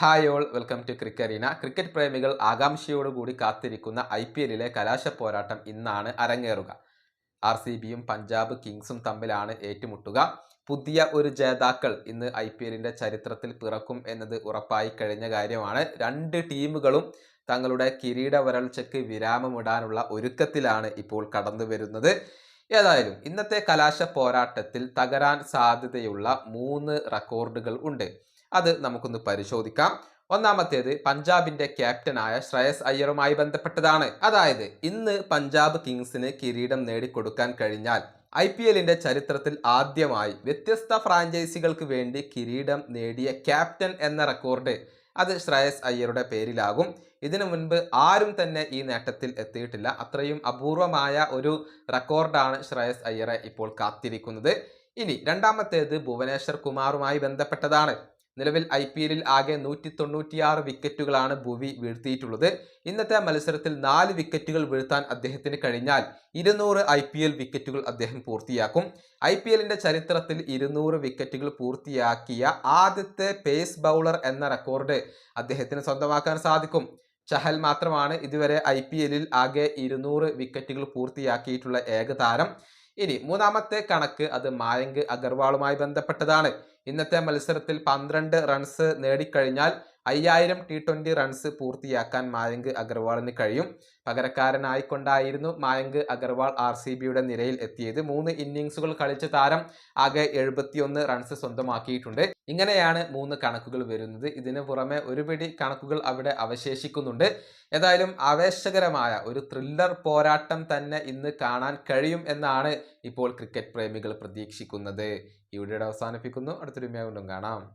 Hi all welcome to ക്രിക്കറീന cricket പ്രേമികൾ ആകാംക്ഷയോടുകൂടി കാത്തിരിക്കുന്ന ഐ പി എല്ലിലെ കലാശ പോരാട്ടം ഇന്നാണ് അരങ്ങേറുക. ആർ സി ബിയും പഞ്ചാബ് കിങ്സും തമ്മിലാണ് ഏറ്റുമുട്ടുക. പുതിയ ഒരു ജേതാക്കൾ ഇന്ന് ഐ പി എല്ലിന്റെ ചരിത്രത്തിൽ പിറക്കും എന്നത് ഉറപ്പായി കഴിഞ്ഞ കാര്യമാണ്. രണ്ട് ടീമുകളും തങ്ങളുടെ കിരീട വരൾച്ചയ്ക്ക് വിരാമമിടാനുള്ള ഒരുക്കത്തിലാണ് ഇപ്പോൾ കടന്നു വരുന്നത്. ഏതായാലും ഇന്നത്തെ കലാശ പോരാട്ടത്തിൽ തകരാൻ സാധ്യതയുള്ള മൂന്ന് റെക്കോർഡുകൾ ഉണ്ട്. അത് നമുക്കൊന്ന് പരിശോധിക്കാം. ഒന്നാമത്തേത് പഞ്ചാബിന്റെ ക്യാപ്റ്റനായ ശ്രേയസ് അയ്യറുമായി ബന്ധപ്പെട്ടതാണ്. അതായത് ഇന്ന് പഞ്ചാബ് കിങ്സിന് കിരീടം നേടിക്കൊടുക്കാൻ കഴിഞ്ഞാൽ ഐ പി എല്ലിന്റെ ചരിത്രത്തിൽ ആദ്യമായി വ്യത്യസ്ത ഫ്രാഞ്ചൈസികൾക്ക് വേണ്ടി കിരീടം നേടിയ ക്യാപ്റ്റൻ എന്ന റെക്കോർഡ് അത് ശ്രേയസ് അയ്യരുടെ പേരിലാകും. ഇതിനു മുൻപ് ആരും തന്നെ ഈ നേട്ടത്തിൽ എത്തിയിട്ടില്ല. അത്രയും അപൂർവമായ ഒരു റെക്കോർഡാണ് ശ്രേയസ് അയ്യറെ ഇപ്പോൾ കാത്തിരിക്കുന്നത്. ഇനി രണ്ടാമത്തേത് ഭുവനേശ്വർ കുമാറുമായി ബന്ധപ്പെട്ടതാണ്. നിലവിൽ ഐ പി എല്ലിൽ ആകെ നൂറ്റി തൊണ്ണൂറ്റിയാറ് വിക്കറ്റുകളാണ് ഭുവി വീഴ്ത്തിയിട്ടുള്ളത്. ഇന്നത്തെ മത്സരത്തിൽ നാല് വിക്കറ്റുകൾ വീഴ്ത്താൻ അദ്ദേഹത്തിന് കഴിഞ്ഞാൽ ഇരുന്നൂറ് ഐ പി എൽ വിക്കറ്റുകൾ അദ്ദേഹം പൂർത്തിയാക്കും. ഐ പി എല്ലിന്റെ ചരിത്രത്തിൽ ഇരുന്നൂറ് വിക്കറ്റുകൾ പൂർത്തിയാക്കിയ ആദ്യത്തെ പേസ് ബൗളർ എന്ന റെക്കോർഡ് അദ്ദേഹത്തിന് സ്വന്തമാക്കാൻ സാധിക്കും. ചഹൽ മാത്രമാണ് ഇതുവരെ ഐ പി എല്ലിൽ ആകെ ഇരുന്നൂറ് വിക്കറ്റുകൾ പൂർത്തിയാക്കിയിട്ടുള്ള ഏക താരം ഇനി മൂന്നാമത്തെ കണക്ക് അത് മായങ്ക് അഗർവാളുമായി ബന്ധപ്പെട്ടതാണ്. ഇന്നത്തെ മത്സരത്തിൽ പന്ത്രണ്ട് റൺസ് നേടിക്കഴിഞ്ഞാൽ അയ്യായിരം ടി ട്വന്റി റൺസ് പൂർത്തിയാക്കാൻ മായങ്ക് അഗർവാളിന് കഴിയും. പകരക്കാരനായിക്കൊണ്ടായിരുന്നു മായങ്ക് അഗർവാൾ ആർ സി ബിയുടെ നിരയിൽ എത്തിയത്. മൂന്ന് ഇന്നിങ്സുകൾ കളിച്ച താരം ആകെ എഴുപത്തിയൊന്ന് റൺസ് സ്വന്തമാക്കിയിട്ടുണ്ട്. ഇങ്ങനെയാണ് മൂന്ന് കണക്കുകൾ വരുന്നത്. ഇതിന് പുറമെ ഒരുപിടി കണക്കുകൾ അവിടെ അവശേഷിക്കുന്നുണ്ട്. ഏതായാലും ആവേശകരമായ ഒരു ത്രില്ലർ പോരാട്ടം തന്നെ ഇന്ന് കാണാൻ കഴിയും എന്നാണ് ഇപ്പോൾ ക്രിക്കറ്റ് പ്രേമികൾ പ്രതീക്ഷിക്കുന്നത്. വീഡിയോയുടെ അവസാനിപ്പിക്കുന്നു. അടുത്തൊരു വീണ്ടും കാണാം.